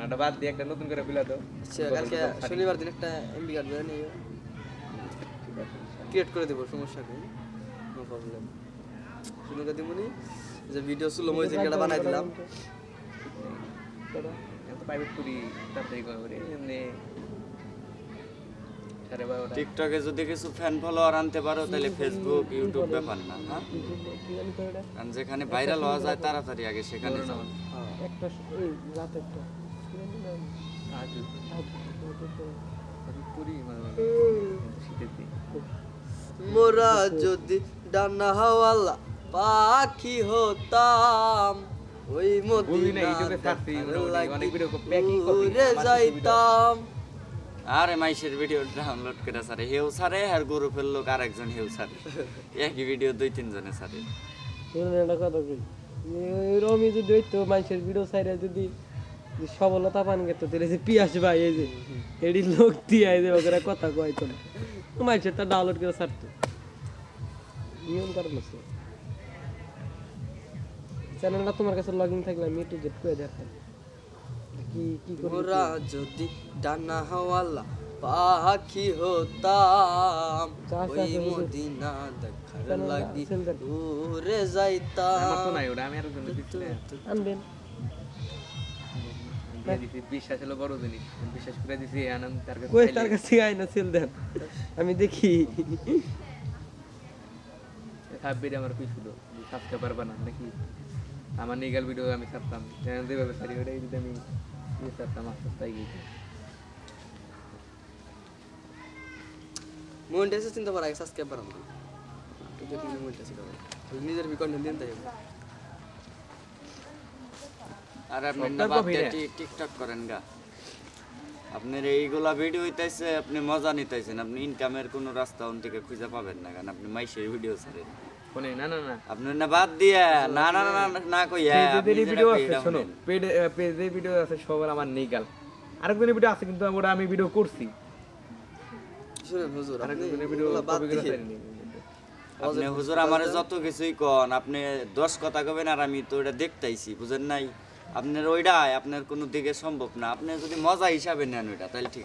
না বাদ দিয়ে একটা নতুন করে খুলে দাও আচ্ছা কালকে শনিবার দিন একটা এমবি কার্ড বের ক্রিয়েট করে দেবো সমস্যা নেই নো প্রবলেম শুনে কথা দিমুনি যে ভিডিও সুলো মই যেটা বানাই দিলাম। প্রাইভেট করি তাড়াতাড়ি করে এমনি। টিকটকে যদি কিছু ফ্যান ফলোয়ার আনতে পারো তাহলে ফেসবুক ইউটিউব ব্যাপার না হ্যাঁ? কারণ যেখানে ভাইরাল হওয়া যায় তাড়াতাড়ি আগে সেখানে যাও। একটা রাত একটা। মোরা যদি ডানা হাওয়ালা পাখি হতাম ওই মদিনা যাইতাম। আরে মাইশের ভিডিও ডাউনলোড করে সারে হেউ সারে আর গরু ফেলল আর একজন হেউ সারে। একই ভিডিও দুই সারে। একটা কথা কই রমি যদি হইতো মানুষের ভিডিও সাইডে যদি সবলতা পান গেত তাহলে যে পিয়াস ভাই এই যে এডি লোক দিয়ে এই যে ওকে কথা কয়তো না মানুষের তা ডাউনলোড করে ছাড়তো নিয়ম কারণ আছে। চ্যানেলটা তোমার কাছে লগ ইন থাকলে আমি একটু জেট করে দেখাই। কি কি করবি মোরা যদি ডানা হাওয়ালা পাখি হতাম ওই মদিনা দেখার? লাগি দেন। উড়ে আমার তো নাই ওটা আমি আর জন্য দিচ্ছি না আনবেন। বিশ্বাস হলো বড় জিনিস বিশ্বাস করে দিছি আনন্দ তার কাছে কই তার কাছে আয় না সেল দেন? আমি দেখি। সাব্বির আমার পিছু ছিল? ছাড়তে পারবা না নাকি? আমার নিগাল ভিডিও আমি ছাড়তাম। যেভাবে ছাড়ি ওটাই যদি আমি ইয়ে ছাড়তাম আস্তে আস্তে এগিয়ে যেতাম। মনিটাইজেশন চিন্তা আগে সাবস্ক্রাইব করে নিজের বি কন্টেন্ট দিন তাই আর আপনি টিকটক করেন গা। আপনার এইগুলা ভিডিও হইতাছে আপনি মজা নিতেছেন আপনি ইনকামের কোনো রাস্তা ওন থেকে খুঁজে পাবেন না কারণ আপনি মাইশের ভিডিও ছাড়েন। ফোনে না না না। আপনি না বাদ দিয়ে না না না না না কইয়া আপনি ভিডিও আছে এটা শোনো শুনেন। পেজ পেজে ভিডিও আছে সবার আমার নিগাল। আরেকজনের ভিডিও আছে কিন্তু ওটা আমি ভিডিও করছি। শুনেন হুজুর আরেকজনের ভিডিও বাদ দিয়ে আপনি হুজুর আমারে যত কিছুই কন আপনি দশ কথা কবেন আর আমি তো ওটা দেখতাইছি বুঝেন নাই? আপনার ওইটাই, আপনার কোনো দিকে সম্ভব না। আপনি যদি মজা হিসাবে নেন ওইটা, তাহলে ঠিক